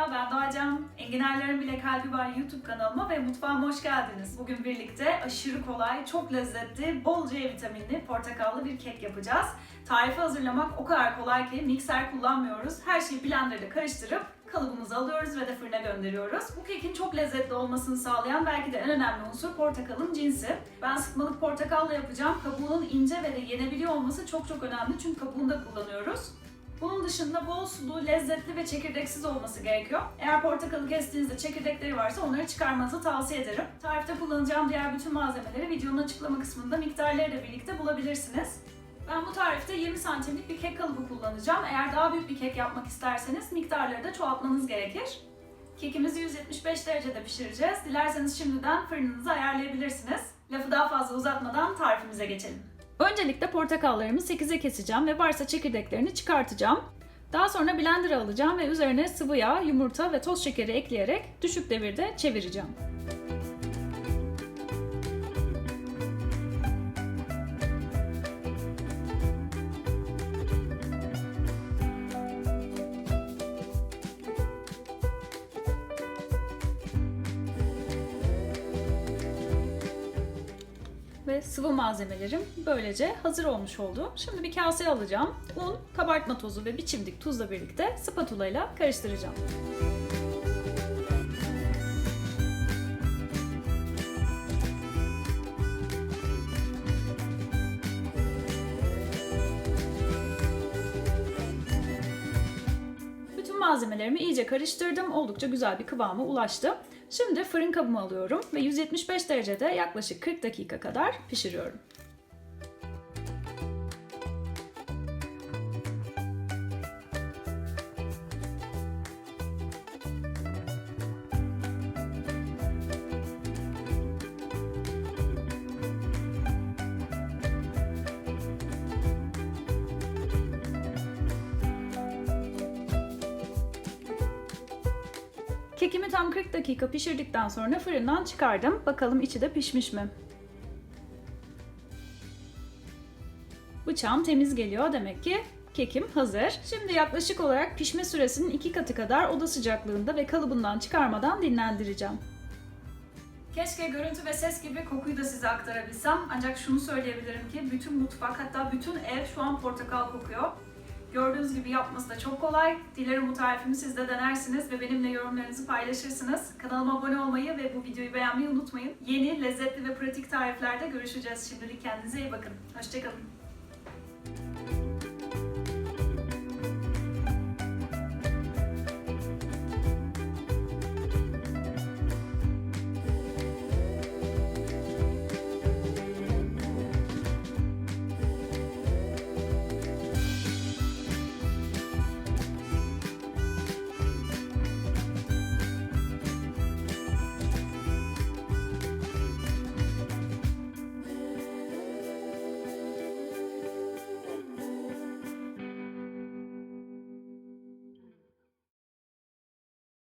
Merhaba ben Doğacan. Enginarların Bile Kalbi Var YouTube kanalıma ve mutfağıma hoş geldiniz. Bugün birlikte aşırı kolay, çok lezzetli, bol C vitaminli portakallı bir kek yapacağız. Tarifi hazırlamak o kadar kolay ki mikser kullanmıyoruz. Her şeyi blenderda karıştırıp kalıbımıza alıyoruz ve de fırına gönderiyoruz. Bu kekin çok lezzetli olmasını sağlayan belki de en önemli unsur portakalın cinsi. Ben sıkmalık portakalla yapacağım. Kabuğunun ince ve de yenebiliyor olması çok çok önemli çünkü kabuğunu da kullanıyoruz. Bunun dışında bol sulu, lezzetli ve çekirdeksiz olması gerekiyor. Eğer portakalı kestiğinizde çekirdekleri varsa onları çıkarmanızı tavsiye ederim. Tarifte kullanacağım diğer bütün malzemeleri videonun açıklama kısmında miktarlarıyla birlikte bulabilirsiniz. Ben bu tarifte 20 santimlik bir kek kalıbı kullanacağım. Eğer daha büyük bir kek yapmak isterseniz miktarları da çoğaltmanız gerekir. Kekimizi 175 derecede pişireceğiz. Dilerseniz şimdiden fırınınızı ayarlayabilirsiniz. Lafı daha fazla uzatmadan tarifimize geçelim. Öncelikle portakallarımı 8'e keseceğim ve varsa çekirdeklerini çıkartacağım. Daha sonra blender'a alacağım ve üzerine sıvı yağ, yumurta ve toz şekeri ekleyerek düşük devirde çevireceğim. Ve sıvı malzemelerim böylece hazır olmuş oldu. Şimdi bir kaseye alacağım. Un, kabartma tozu ve bir çimdik tuzla birlikte spatula ile karıştıracağım. Malzemelerimi iyice karıştırdım. Oldukça güzel bir kıvama ulaştı. Şimdi fırın kabımı alıyorum ve 175 derecede yaklaşık 40 dakika kadar pişiriyorum. Kekimi tam 40 dakika pişirdikten sonra fırından çıkardım. Bakalım içi de pişmiş mi? Bıçağım temiz geliyor demek ki kekim hazır. Şimdi yaklaşık olarak pişme süresinin iki katı kadar oda sıcaklığında ve kalıbından çıkarmadan dinlendireceğim. Keşke görüntü ve ses gibi kokuyu da size aktarabilsem. Ancak şunu söyleyebilirim ki bütün mutfak hatta bütün ev şu an portakal kokuyor. Gördüğünüz gibi yapması da çok kolay. Dilerim bu tarifimi siz de denersiniz ve benimle yorumlarınızı paylaşırsınız. Kanalıma abone olmayı ve bu videoyu beğenmeyi unutmayın. Yeni, lezzetli ve pratik tariflerde görüşeceğiz. Şimdilik kendinize iyi bakın. Hoşçakalın.